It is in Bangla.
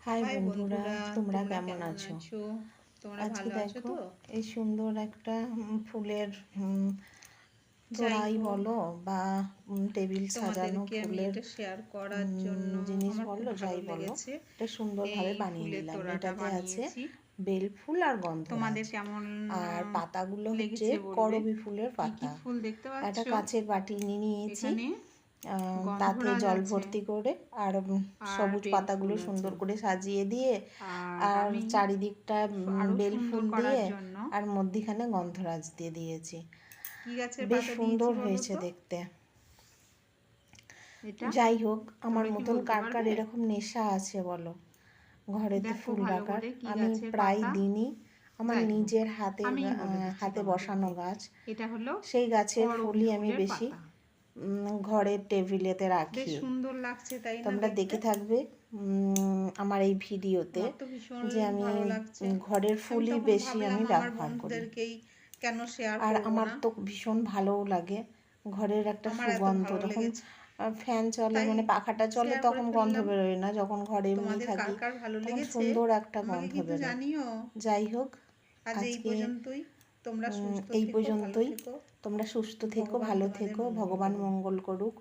হাই বন্ধুরা তোমরা কেমন আছো? আজকে দেখো এই সুন্দর একটা ফুলের তোড়াই বলো বা টেবিল সাজানো ফুলের শেয়ার করার জন্য জিনিস বলো যাই বলো এটা সুন্দরভাবে বানিয়ে নিলাম। এটাতে আছে বেল ফুল আর গন্ধ তোমাদের কেমন আর পাতাগুলো হচ্ছে। করবি ফুলের পাতা। ফুল দেখতে একটা কাচের বাটি নিয়ে নিয়েছি। তাতে জল ভর্তি করে আর সবুজ পাতাগুলো সুন্দর করে সাজিয়ে দিয়ে আর চারিদিকটা বেল ফুল দিয়ে আর মধ্যিখানে গন্ধরাজ দিয়ে দিয়েছি। বেশ সুন্দর হয়েছে দেখতে। যাই হোক আমার মতন কার কার এরকম নেশা আছে বলো? ঘরেতে ফুল রাখার আমি প্রায় দিনই আমার নিজের হাতে হাতে বসানো গাছ। এটা হলো সেই গাছের ফুলই আমি বেশি ঘরের টেবিলেতে বেশ রাখি। সুন্দর লাগছে তাই না তোমরা দেখে থাকবে আমার এই ভিডিওতে তো ভীষণ যে আমি ঘরের ফুলই বেশি আমি ব্যবহার করি। কেন শেয়ার আর আমার তো ভীষণ ভালোও লাগে। ঘরের একটা সুগন্ধ যখন ফ্যান চলে মানে পাখাটা চলে তখন গন্ধ বেরোয় না যখন ঘরে এমনি থাকি তখন সুন্দর একটা গন্ধ বেরোয়। জানিও। যাই হোক আজ এই আজকে, পর্যন্তই। তোমরা এই পর্যন্তই। তোমরা সুস্থ থেকো ভালো থেকো ভগবান মঙ্গল করুক।